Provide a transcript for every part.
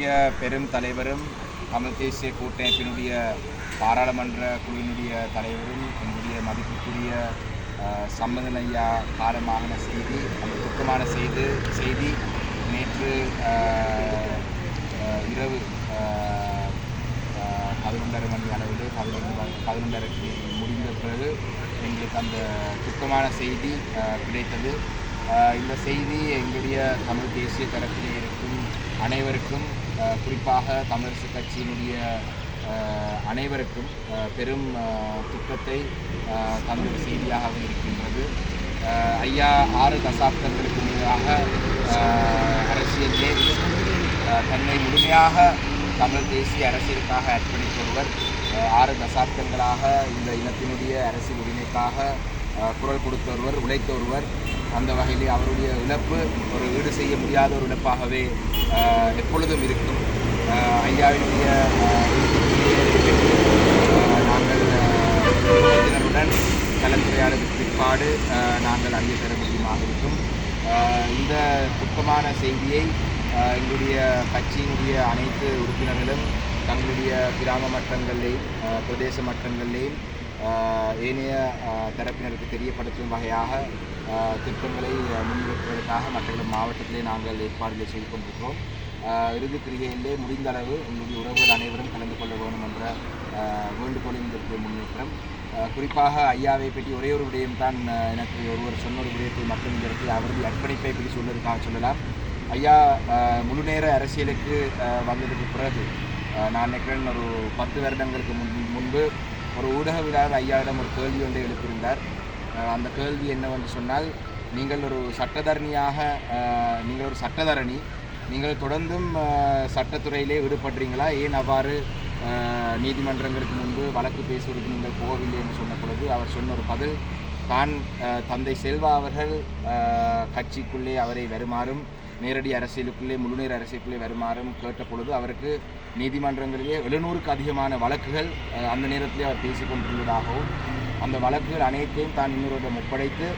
இந்திய பெரும் தலைவரும் தமிழ் தேசிய கூட்டமைப்பினுடைய பாராளுமன்ற குழுவினுடைய தலைவரும் என்னுடைய மதிப்புக்குரிய அஹ், சம்பந்தன் ஐயா காலமாகின செய்தி அந்த துக்கமான செய்து செய்தி நேற்று இரவு பதினொன்றரை மணி அளவில் பதினொன்று பதினொன்றரைக்கு முடிந்த பிறகு எங்களுக்கு அந்த துக்கமான செய்தி கிடைத்தது. இந்த செய்தி எங்களுடைய தமிழ் தேசிய தரப்பிலே இருக்கும் அனைவருக்கும் குறிப்பாக தமிழரசு கட்சியினுடைய அனைவருக்கும் பெரும் துக்கத்தை அஹ், தந்த ஒரு இருக்கின்றது. ஐயா ஆறு தசாப்தங்களுக்கு முன்னதாக அஹ், அரசியலிலே தன்னை முழுமையாக தமிழ் தேசிய அரசியலுக்காக அர்ப்பணித்த ஒருவர் ஆறு தசாப்தங்களாக இந்த இனத்தினுடைய அரசியல் உரிமைக்காக குரல் கொடுத்த ஒருவர் உழைத்த ஒருவர் அந்த வகையிலே அவருடைய இழப்பு ஒரு ஈடு செய்ய முடியாத ஒரு இழப்பாகவே எப்பொழுதும் இருக்கும். ஐயாவினுடைய நாங்கள் அஹ், கலந்துரையாடலுக்கு பிற்பாடு நாங்கள் அறிய பெற முடியுமாக இருக்கும். இந்த துக்கமான செய்தியை எங்களுடைய கட்சியினுடைய அனைத்து உறுப்பினர்களும் தங்களுடைய கிராம மட்டங்களிலேயும் பிரதேச மட்டங்களிலேயும் ஏனைய தரப்பினருக்கு தெரியப்படுத்தும் வகையாக திட்டங்களை அஹ், முன்வைப்பதற்காக மற்ற மாவட்டத்திலே நாங்கள் ஏற்பாடுகளை செய்து கொண்டிருக்கிறோம். இறுதி கிரிகையிலே முடிந்த அளவு எங்களுடைய உறவுகள் அனைவரும் கலந்து கொள்ள வேண்டும் என்ற அஹ், வேண்டுகோளை இதற்கு முன்னேற்றம். குறிப்பாக ஐயாவை பற்றி ஒரே ஒரு விடயம் தான் எனக்கு ஒருவர் சொன்ன ஒரு விடயத்தை மக்கள் இந்த இடத்தில் அவரது அர்ப்பணிப்பை பற்றி சொல்வதற்காக சொல்லலாம். ஐயா முழு முழுநேர அரசியலுக்கு வந்ததுக்கு பிறகு நான் நினைக்கிறேன் ஒரு பத்து வருடங்களுக்கு முன் முன்பு ஒரு ஊடகவியலாளர் ஐயாவிடம் ஒரு கேள்வி ஒன்றை எழுப்பியிருந்தார். அந்த கேள்வி என்னவென்று சொன்னால் நீங்கள் ஒரு சட்டத்தரணியாக நீங்கள் ஒரு சட்டத்தரணி நீங்கள் தொடர்ந்தும் சட்டத்துறையிலே ஈடுபடுறீங்களா ஏன் அவ்வாறு நீதிமன்றங்களுக்கு முன்பு வழக்கு பேசுவதற்கு நீங்கள் போகவில்லை என்று சொன்ன பொழுது அவர் சொன்ன ஒரு பதில் தான் தந்தை செல்வா அவர்கள் கட்சிக்குள்ளே அவரை வருமாறும் நேரடி அரசியலுக்குள்ளே முழுநேர அரசியலுக்குள்ளே வருமாறும் கேட்ட பொழுது அவருக்கு நீதிமன்றங்களிலே எழுநூறுக்கு அதிகமான வழக்குகள் அந்த நேரத்திலே அவர் பேசிக்கொண்டிருந்ததாகவும் அந்த வழக்குகள் அனைத்தையும் தான் இன்னொருவரிடம் ஒப்படைத்து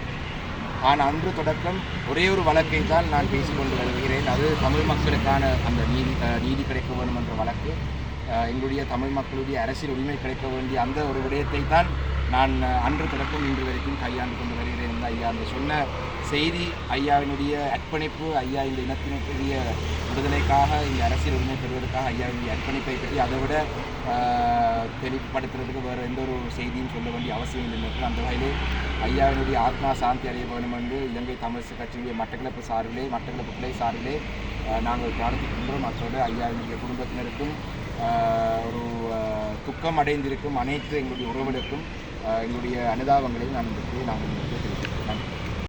நான் அன்று தொடக்கம் ஒரே ஒரு வழக்கை தான் நான் பேசிக்கொண்டு வருகிறேன். அது தமிழ் மக்களுக்கான அந்த நீதி நீதி கிடைக்க வேண்டும் என்ற வழக்கு. எங்களுடைய தமிழ் மக்களுடைய அரசியல் உரிமை கிடைக்க வேண்டிய அந்த ஒரு விடயத்தை தான் நான் அன்று தொடக்கம் இன்று வரைக்கும் கையாண்டு கொண்டு வருகிறேன் ஐயா அந்த சொன்ன செய்தி ஐயாவினுடைய அர்ப்பணிப்பு ஐயா இந்த இனத்தினுடைய விடுதலைக்காக இந்த அரசியல் உரிமை பெறுவதற்காக ஐயாவினுடைய அர்ப்பணிப்பை பற்றி அதை விட தெளிவுபடுத்துறதுக்கு வேறு எந்த ஒரு செய்தியும் சொல்ல வேண்டிய அவசியம் இல்லை என்று அந்த வகையிலே ஐயாவினுடைய ஆத்மா சாந்தி அடைய வேண்டும் என்று இலங்கை தமிழரசு கட்சியுடைய மட்டக்களப்பு சார்பிலே மட்டக்களப்பு கிளை சார்பிலே நாங்கள் பிரார்த்திக்கின்றோம் அத்தோடு ஐயாவினுடைய குடும்பத்தினருக்கும் ஒரு துக்கம் அடைந்திருக்கும் அனைத்து எங்களுடைய உறவுகளுக்கும் எங்களுடைய அனுதாபங்களையும் நான் நாங்கள்